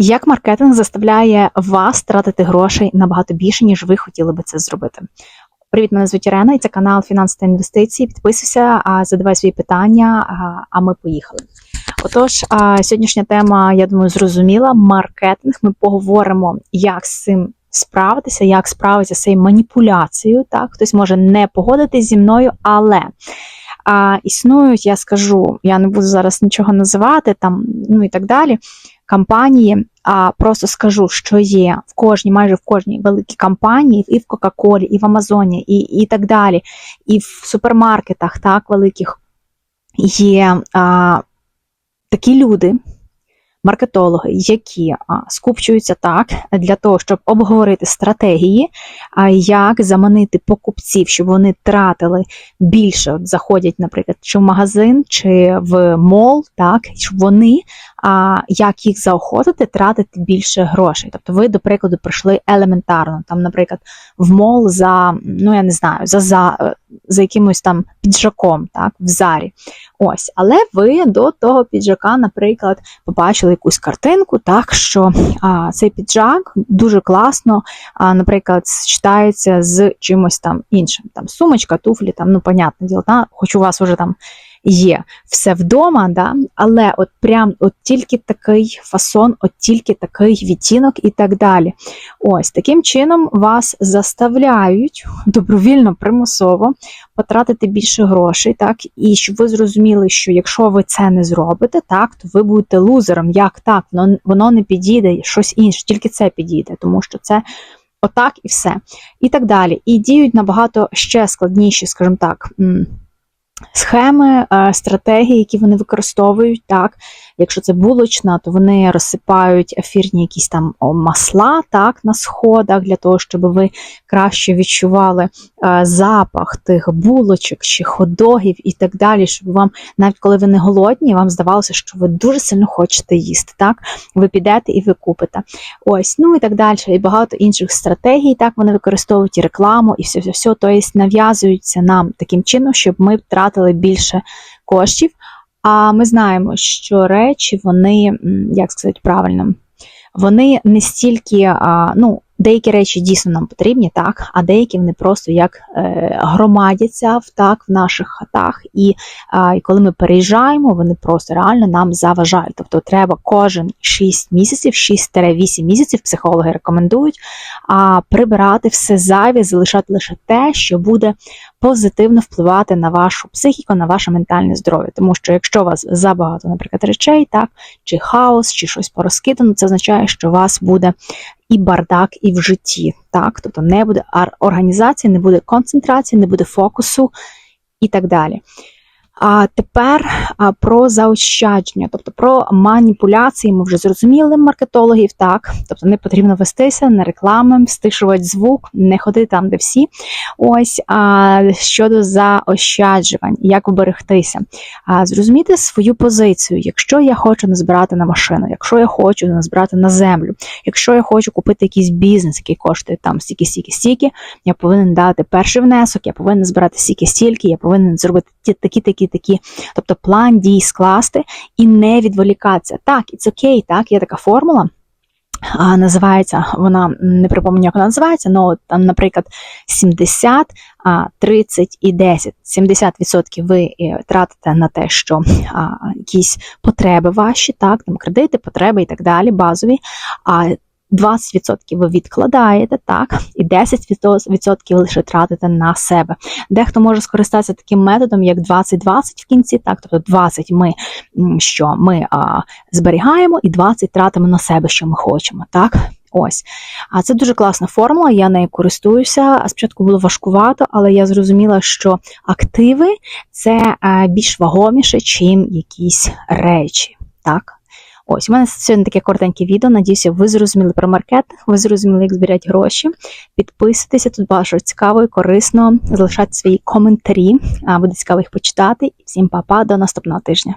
Як маркетинг заставляє вас тратити грошей набагато більше, ніж ви хотіли би це зробити? Привіт, мене звуть Ірена, і це канал Фінанси та інвестиції. Підписуйся, задавай свої питання, а, ми поїхали. Отож, сьогоднішня тема, я думаю, зрозуміла. Маркетинг. Ми поговоримо, як з цим справитися, як справитися з цією маніпуляцією. Так, хтось може не погодитись зі мною, але а, існують, я скажу, я не буду зараз нічого називати там, ну і так далі. Компанії, а просто скажу, що є в кожній, майже в кожній великій компанії, і в Кока-Колі, і в Амазоні, і і так далі, і в супермаркетах, так, великих є а, такі люди, маркетологи, які скупчуються так для того, щоб обговорити стратегії, як заманити покупців, щоб вони тратили більше, от заходять, наприклад, чи в магазин, чи в мол, так, щоб вони як їх заохотити, тратити більше грошей. Тобто, ви, до прикладу, прийшли елементарно, там, наприклад, в мол за, ну я не знаю, за за, за якимось там піджаком, так, в зарі. Ось, але ви до того піджака, наприклад, побачили якусь картинку, так що а, цей піджак дуже класно, а, наприклад, читається з чимось там іншим. Там сумочка, туфлі, там, ну, понятне діло, та, хоч у вас вже там є все вдома, да? але от прям от тільки такий фасон, от тільки такий відтінок і так далі. Ось таким чином вас заставляють добровільно, примусово потратити більше грошей, так, і щоб ви зрозуміли, що якщо ви це не зробите, так, то ви будете лузером. Як так? Воно, воно не підійде, щось інше, тільки це підійде, тому що це. Отак і все. І так далі. І діють набагато ще складніші, скажімо так, схеми, е, стратегії, які вони використовують, так, якщо це булочна, то вони розсипають ефірні якісь там масла так, на сходах, для того, щоб ви краще відчували е, запах тих булочок чи ходогів і так далі, щоб вам, навіть коли ви не голодні, вам здавалося, що ви дуже сильно хочете їсти. так, Ви підете і ви купите. Ось, ну і так далі. І багато інших стратегій, так, вони використовують і рекламу, і все, все, все, тобто нав'язуються нам таким чином, щоб ми втратили втратили більше коштів. А ми знаємо, що речі, вони, як сказати правильно, вони не стільки, ну, деякі речі дійсно нам потрібні, так, а деякі вони просто як е, громадяться в так в наших хатах. І, і коли ми переїжджаємо, вони просто реально нам заважають. Тобто треба кожен 6 місяців, 6-8 місяців, психологи рекомендують а, прибирати все зайве, залишати лише те, що буде позитивно впливати на вашу психіку, на ваше ментальне здоров'я. Тому що якщо у вас забагато, наприклад, речей, так, чи хаос, чи щось порозкидано, це означає, що у вас буде і бардак, і в житті. Так? Тобто не буде організації, не буде концентрації, не буде фокусу і так далі. А тепер про заощадження, тобто про маніпуляції, ми вже зрозуміли маркетологів, так, тобто не потрібно вестися на реклами, стишувати звук, не ходити там, де всі. Ось а, щодо заощаджувань, як уберегтися, а, зрозуміти свою позицію. Якщо я хочу назбирати на машину, якщо я хочу назбирати на землю, якщо я хочу купити якийсь бізнес, який коштує там стільки, стільки, стільки, я повинен дати перший внесок, я повинен збирати стільки, стільки, я повинен зробити такі, такі тобто план дій скласти і не відволікатися. Так, це окей, так, є така формула. А, Називається, вона не припомню, як вона називається, але там, наприклад, 70, 30 і 10. 70% ви е, тратите на те, що а, якісь потреби ваші, так, там кредити, потреби і так далі, базові. А 20% ви відкладаєте, так, і 10% лише тратите на себе. Дехто може скористатися таким методом, як 20-20 в кінці, так, тобто 20 ми що ми а, зберігаємо, і 20 тратимо на себе, що ми хочемо. так. Ось. А це дуже класна формула, я нею користуюся. Спочатку було важкувато, але я зрозуміла, що активи це більш вагоміше, чим якісь речі. Так? Ось, у мене сьогодні таке коротеньке відео. Надіюся, ви зрозуміли про маркетинг, ви зрозуміли, як збирати гроші. Підписуйтеся, тут багато цікаво і корисно. Залишайте свої коментарі, буде цікаво їх почитати. Всім па-па, до наступного тижня.